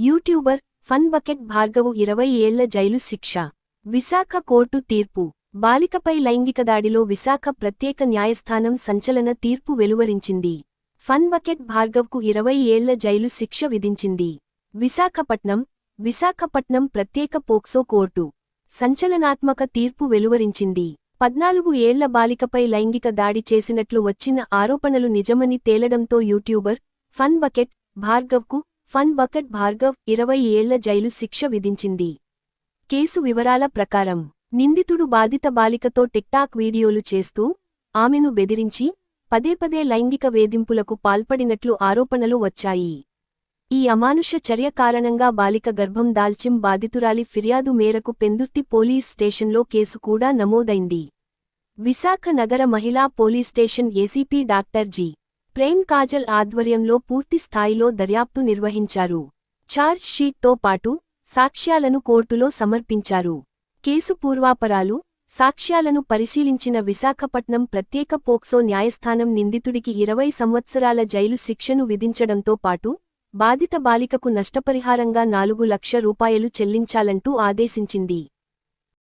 YouTuber fun bucket భార్గవు ఇరవై ఏళ్ళ jail శిక్ష. విశాఖ కోర్టు తీర్పు. బాలికపై లైంగిక దాడిలో విశాఖ ప్రత్యేక న్యాయస్థానం సంచలన తీర్పు వెలువరించింది. ఫన్ బకెట్ భార్గవ్కు ఇరవై ఏళ్ళ జైలు శిక్ష విధించింది. విశాఖపట్నం విశాఖపట్నం ప్రత్యేక పోక్సో కోర్టు. సంచలనాత్మక తీర్పు వెలువరించింది. పద్నాలుగు ఏళ్ళ బాలికపై లైంగిక దాడి చేసినట్లు వచ్చిన ఆరోపణలు నిజమని తేలడంతో యూట్యూబర్ ఫన్ బకెట్ భార్గవ్కు ఫన్ బకెట్ భార్గవ్ ఇరవై ఏళ్ళ జైలు శిక్ష విధించింది. కేసు వివరాల ప్రకారం నిందితుడు బాధిత బాలికతో టిక్టాక్ వీడియోలు చేస్తూ ఆమెను బెదిరించి పదే పదే లైంగిక వేధింపులకు పాల్పడినట్లు ఆరోపణలు వచ్చాయి. ఈ అమానుష చర్య కారణంగా బాలిక గర్భం దాల్చిం బాధితురాలి ఫిర్యాదు మేరకు పెందుర్తి పోలీస్ స్టేషన్లో కేసు కూడా నమోదైంది. విశాఖ నగర మహిళా police station ACP doctor G. Prem Kajal ఆధ్వర్యంలో పూర్తి స్థాయిలో దర్యాప్తు నిర్వహించారు. ఛార్జ్ షీట్తో పాటు సాక్ష్యాలను కోర్టులో సమర్పించారు. కేసు పూర్వాపరాలు సాక్ష్యాలను పరిశీలించిన విశాఖపట్నం ప్రత్యేక పోక్సో న్యాయస్థానం నిందితుడికి ఇరవై సంవత్సరాల జైలు శిక్షను విధించడంతో పాటు బాధిత బాలికకు నష్టపరిహారంగా నాలుగు లక్ష రూపాయలు చెల్లించాలంటూ ఆదేశించింది.